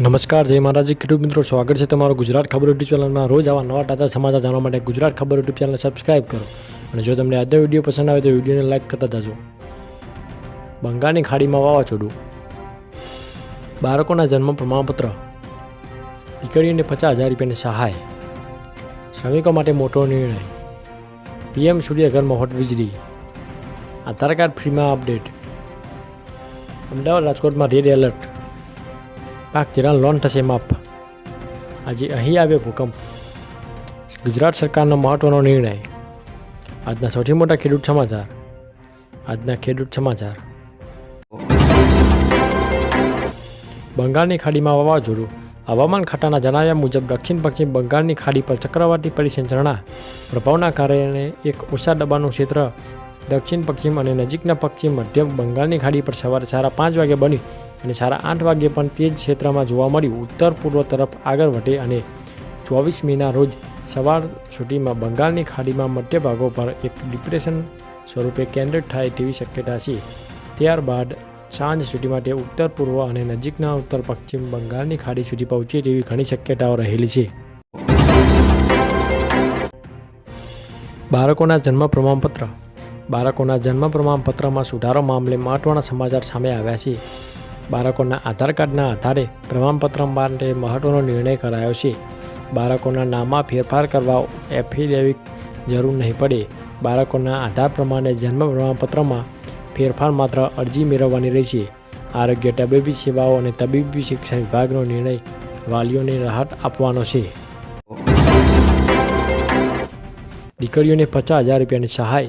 નમસ્કાર, જય મહારાજી ખેડૂત મિત્રો, સ્વાગત છે તમારું ગુજરાત ખબર યુટ્યુબ ચેનલમાં. રોજ આવા નવા તાજા સમાચાર જાણવા માટે ગુજરાત ખબર યુટ્યુબ ચેનલ સબસ્ક્રાઇબ કરો. અને જો તમને આજનો વીડિયો પસંદ આવે તો વિડીયોને લાઇક કરતા જજો. બંગાળની ખાડીમાં વાવાઝોડું. બાળકોના જન્મ પ્રમાણપત્ર. દીકરીઓને પચાસ હજાર રૂપિયાની સહાય. શ્રમિકો માટે મોટો નિર્ણય. પીએમ સૂર્યઘરમાં હોટ વીજળી. આધાર કાર્ડ ફ્રીમાં અપડેટ. અમદાવાદ રાજકોટમાં રેડ એલર્ટ. પાક ધિરાણ લોન થશે, માફ. આજે અહીં આવ્યો ભૂકંપ. ગુજરાત સરકારનો મહત્વનો નિર્ણય. આજના સૌથી મોટા ખેડૂત સમાચાર. આજના ખેડૂત સમાચાર. બંગાળની ખાડીમાં વાવાઝોડું. હવામાન ખાતાના જણાવ્યા મુજબ દક્ષિણ પશ્ચિમ બંગાળની ખાડી પર ચક્રવાતી પરિસંચરણા પ્રભાવના કારણે એક ઓછા દબાણનું ક્ષેત્ર દક્ષિણ પશ્ચિમ અને નજીકના પશ્ચિમ મધ્ય બંગાળની ખાડી પર સવારે સાડા પાંચ વાગે બન્યું. અને સાડા આઠ વાગે પણ તે જ ક્ષેત્રમાં જોવા મળ્યું. ઉત્તર પૂર્વ તરફ આગળ વધે અને ચોવીસ મેના રોજ સવાર સુધીમાં બંગાળની ખાડીમાં મધ્ય ભાગો પર એક ડિપ્રેશન સ્વરૂપે કેન્દ્રિત થાય તેવી શક્યતા છે. ત્યારબાદ સાંજ સુધીમાં તે ઉત્તર પૂર્વ અને નજીકના ઉત્તર પશ્ચિમ બંગાળની ખાડી સુધી પહોંચે તેવી ઘણી શક્યતાઓ રહેલી છે. બાળકોના જન્મ પ્રમાણપત્ર. બાળકોના જન્મ પ્રમાણપત્રમાં સુધારો મામલે મહત્વના સમાચાર સામે આવ્યા છે. બાળકોના આધાર કાર્ડના આધારે પ્રમાણપત્ર માટે મહત્વનો નિર્ણય કરાયો છે. બાળકોના નામમાં ફેરફાર કરવા એફિડેવિટ જરૂર નહીં પડે. બાળકોના આધાર પ્રમાણે જન્મ પ્રમાણપત્રમાં ફેરફાર માત્ર અરજી મેળવવાની રહેશે. આરોગ્ય, તબીબી સેવાઓ અને તબીબી શિક્ષણ વિભાગનો નિર્ણય વાલીઓને રાહત આપવાનો છે. દીકરીઓને પચાસ હજાર રૂપિયાની સહાય.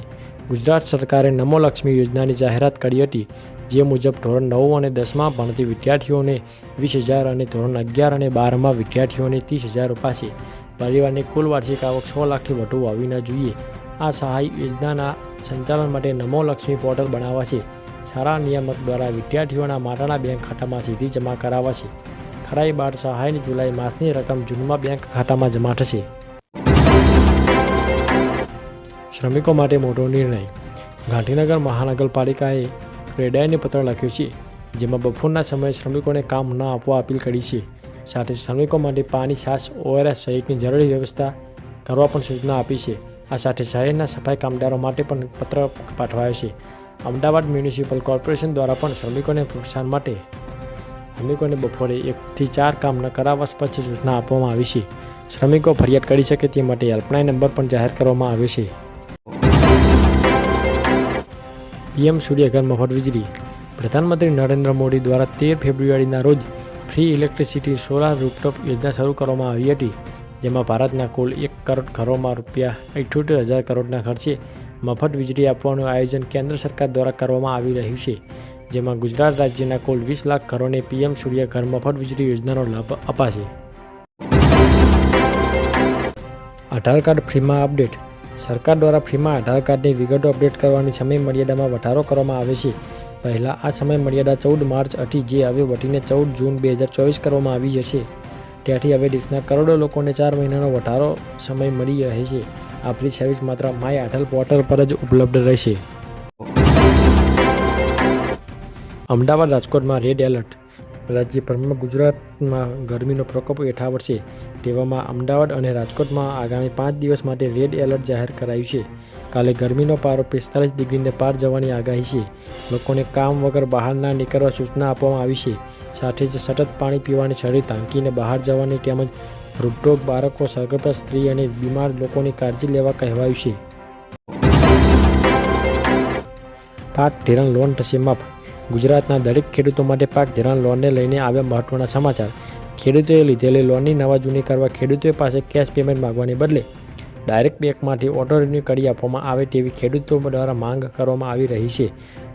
ગુજરાત સરકારે નમો લક્ષ્મી યોજનાની જાહેરાત કરી હતી. જે મુજબ ધોરણ નવ અને દસમાં ભણતી વિદ્યાર્થીઓને વીસ હજાર અને ધોરણ અગિયાર અને બારમાં વિદ્યાર્થીઓને ત્રીસ હજાર છે. પરિવારની કુલ વાર્ષિક આવક છ લાખથી વધુ આવી ન જોઈએ. આ સહાય યોજનાના સંચાલન માટે નમો લક્ષ્મી પોર્ટલ છે સારા નિયામક દ્વારા વિદ્યાર્થીઓના માતાના બેંક ખાતામાં સીધી જમા કરાવવા છે ખરાઈ બાદ સહાયની જુલાઈ માસની રકમ જૂનમાં બેંક ખાતામાં જમા થશે. શ્રમિકો માટે મોટો નિર્ણય. ગાંધીનગર મહાનગરપાલિકાએ ક્રેડાઈને પત્ર લખ્યો છે, જેમાં બપોરના સમયે શ્રમિકોને કામ ન આપવા અપીલ કરી છે. સાથે શ્રમિકો માટે પાણી, છાશ, ઓઆરએસ સહિતની જરૂરી વ્યવસ્થા કરવા પણ સૂચના આપી છે. આ સાથે શહેરના સફાઈ કામદારો માટે પણ પત્ર પાઠવાયો છે. અમદાવાદ મ્યુનિસિપલ કોર્પોરેશન દ્વારા પણ શ્રમિકોને પ્રોત્સાહન માટે શ્રમિકોને બપોરે એકથી ચાર કામ ન કરાવવા સ્પષ્ટ સૂચના આપવામાં આવી છે. શ્રમિકો ફરિયાદ કરી શકે તે માટે હેલ્પલાઇન નંબર પણ જાહેર કરવામાં આવ્યો છે. પીએમ સૂર્યઘર મફત વીજળી. પ્રધાનમંત્રી નરેન્દ્ર મોદી દ્વારા તેર ફેબ્રુઆરીના રોજ ફ્રી ઇલેક્ટ્રિસિટી સોલાર રૂપટોપ યોજના શરૂ કરવામાં આવી હતી, જેમાં ભારતના કુલ એક કરોડ ઘરોમાં રૂપિયા અઠ્યોતેર હજાર કરોડના ખર્ચે મફત વીજળી આપવાનું આયોજન કેન્દ્ર સરકાર દ્વારા કરવામાં આવી રહ્યું છે, જેમાં ગુજરાત રાજ્યના કુલ વીસ લાખ ઘરોને પીએમ સૂર્ય ઘર મફત વીજળી યોજનાનો લાભ અપાશે. આધાર કાર્ડ ફ્રીમાં અપડેટ સરકાર દ્વારા ફ્રીમાં આધાર કાર્ડની વિગતો અપડેટ કરવાની સમય મર્યાદામાં વધારો કરવામાં આવે છે. પહેલાં આ સમય મર્યાદા ચૌદ માર્ચ હતી જે હવે વધીને ચૌદ જૂન બે હજાર ચોવીસ કરવામાં આવી છે ત્યાંથી હવે દેશના કરોડો લોકોને ચાર મહિનાનો વધારો સમય મળી રહે છે. આ ફ્રી સર્વિસ માત્ર માય આઠલ પોર્ટલ પર જ ઉપલબ્ધ રહેશે. અમદાવાદ રાજકોટમાં રેડ એલર્ટ રાજ્યભરમાં ગુજરાતમાં ગરમીનો પ્રકોપ યથાવત છે. તેવામાં અમદાવાદ અને રાજકોટમાં આગામી પાંચ દિવસ માટે રેડ એલર્ટ જાહેર કરાયું છે. કાલે ગરમીનો પારો પિસ્તાલીસ ડિગ્રીને પાર જવાની આગાહી છે. લોકોને કામ વગર બહાર ના નીકળવા સૂચના આપવામાં આવી છે. સાથે જ સતત પાણી પીવાની શરીર તાંકીને બહાર જવાની તેમજ વૃદ્ધો બાળકો, સગર્ભા સ્ત્રી અને બીમાર લોકોની કાળજી લેવા કહેવાયું છે. પાક ધિરાણ લોન થશે માફ ગુજરાતના દરેક ખેડૂતો માટે પાક ધિરાણ લોનને લઈને આવ્યા મહત્વના સમાચાર. ખેડૂતોએ લીધેલી લોનની નવા જૂની કરવા ખેડૂતો પાસે કેશ પેમેન્ટ માગવાને બદલે ડાયરેક્ટ બેંકમાંથી ઓટો રિન્યુ કરી આપવામાં આવે તેવી ખેડૂતો દ્વારા માંગ કરવામાં આવી રહી છે.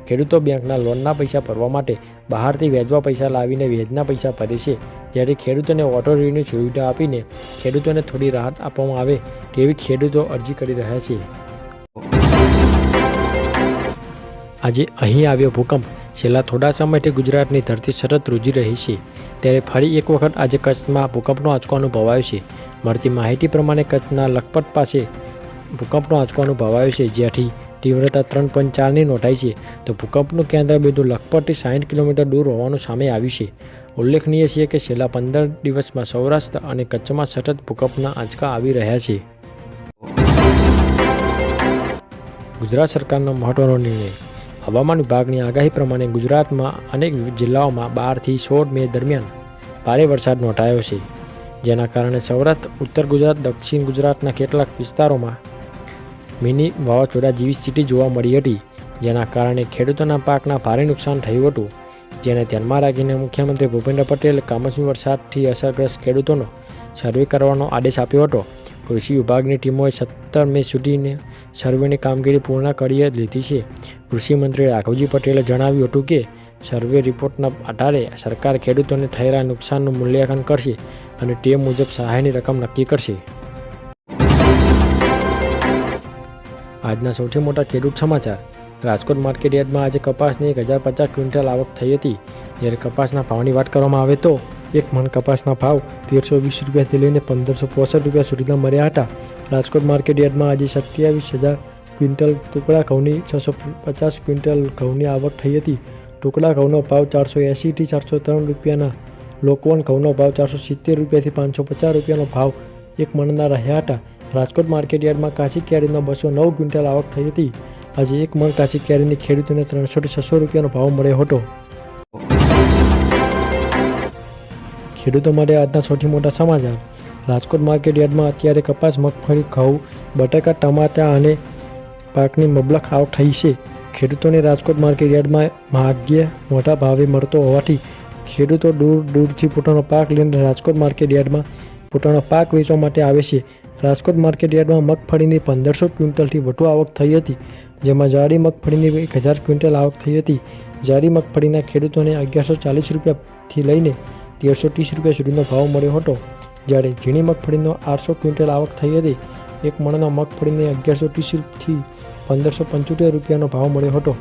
ખેડૂતો બેંકના લોનના પૈસા ભરવા માટે બહારથી વ્યાજવા પૈસા લાવીને વ્યાજના પૈસા ભરે છે. જ્યારે ખેડૂતોને ઓટો રિન્યુ સુવિધા આપીને ખેડૂતોને થોડી રાહત આપવામાં આવે તેવી ખેડૂતો અરજી કરી રહ્યા છે. આજે અહીં આવ્યો ભૂકંપ. છેલ્લા થોડા સમયથી ગુજરાતની ધરતી સતત રૂજી રહી છે. ત્યારે ફરી એક વખત આજે કચ્છમાં ભૂકંપનો આંચકો અનુભવાયો છે. મળતી માહિતી પ્રમાણે કચ્છના લખપત પાસે ભૂકંપનો આંચકો અનુભવાયો છે. જ્યાંથી તીવ્રતા ત્રણ પોઈન્ટ ચારની નોંધાઈ છે. તો ભૂકંપનું કેન્દ્ર બિંદુ લખપતથી સાઠ કિલોમીટર દૂર હોવાનું સામે આવ્યું છે. ઉલ્લેખનીય છે કે છેલ્લા પંદર દિવસમાં સૌરાષ્ટ્ર અને કચ્છમાં સતત ભૂકંપના આંચકા આવી રહ્યા છે. ગુજરાત સરકારનો મહત્વનો નિર્ણય હવામાન વિભાગની આગાહી પ્રમાણે ગુજરાતમાં અનેક જિલ્લાઓમાં બારથી સોળ મે દરમિયાન ભારે વરસાદ નોંધાયો છે. જેના કારણે સૌરાષ્ટ્ર, ઉત્તર ગુજરાત, દક્ષિણ ગુજરાતના કેટલાક વિસ્તારોમાં મિની વાવાઝોડા જેવી સ્થિતિ જોવા મળી હતી, જેના કારણે ખેડૂતોના પાકના ભારે નુકસાન થયું હતું. જેને ધ્યાનમાં રાખીને મુખ્યમંત્રી ભૂપેન્દ્ર પટેલે કમોસમી વરસાદથી અસરગ્રસ્ત ખેડૂતોનો સર્વે કરવાનો આદેશ આપ્યો હતો. કૃષિ વિભાગની ટીમોએ સત્તર મે સુધીને સર્વેની કામગીરી પૂર્ણ કરી લીધી છે. કૃષિમંત્રી રાઘવજી પટેલે જણાવ્યું હતું કે, સર્વે રિપોર્ટના આધારે સરકાર ખેડૂતોને થયેલા નુકસાનનું મૂલ્યાંકન કરશે અને તે મુજબ સહાયની રકમ નક્કી કરશે. આજના સૌથી મોટા ખેડૂત સમાચાર. રાજકોટ માર્કેટ યાર્ડમાં આજે કપાસની એક હજાર પચાસ ક્વિન્ટલ આવક થઈ હતી. જ્યારે કપાસના ભાવની વાત કરવામાં આવે તો એક મણ કપાસના ભાવ તેરસો વીસ રૂપિયાથી લઈને પંદરસો પોસઠ રૂપિયા સુધીના મળ્યા હતા. રાજકોટ માર્કેટ યાર્ડમાં આજે સત્યાવીસ હજાર ક્વિન્ટલ ટુકડા ઘઉંની છસો પચાસ ક્વિન્ટલ ઘઉંની આવક થઈ હતી. ટુકડા ઘઉંનો ભાવ ચારસો એંશીથી ચારસો ત્રણ રૂપિયાના લોકવન ઘઉંનો ભાવ ચારસો સિત્તેર રૂપિયાથી પાંચસો પચાસ રૂપિયાનો ભાવ એક મણના રહ્યા હતા. રાજકોટ માર્કેટ યાર્ડમાં કાચી કેરીનો બસો નવ ક્વિન્ટલ આવક થઈ હતી. આજે એક મણ કાચી કેરીની ખેડૂતોને ત્રણસોથી છસો રૂપિયાનો ભાવ મળ્યો હતો. ખેડૂતો માટે આજના સૌથી મોટા સમાચાર. રાજકોટ માર્કેટ યાર્ડમાં અત્યારે કપાસ, મગફળી, ઘઉં, બટાકા, ટમાટા અને પાકની મબલખ આવક થઈ છે. ખેડૂતોને રાજકોટ માર્કેટ યાર્ડમાં ભાગ્ય મોટા ભાવે મળતો હોવાથી ખેડૂતો દૂર દૂરથી પોતાનો પાક લઈને રાજકોટ માર્કેટ યાર્ડમાં પોતાનો પાક વેચવા માટે આવે છે. રાજકોટ માર્કેટ યાર્ડમાં મગફળીની પંદરસો ક્વિન્ટલથી વધુ આવક થઈ હતી, જેમાં જાડી મગફળીની એક હજાર ક્વિન્ટલ આવક થઈ હતી. જાડી મગફળીના ખેડૂતોને અગિયારસો ચાલીસ રૂપિયાથી લઈને તેરસો ત્રીસ રૂપિયા સુધીનો ભાવ મળ્યો હતો. જ્યારે ઝીણી મગફળીનો આઠસો ક્વિન્ટલ આવક થઈ હતી, એક મણના મગફળીને અગિયારસો ત્રીસથી પંદરસો પંચોતેર રૂપિયાનો ભાવ મળ્યો હતો.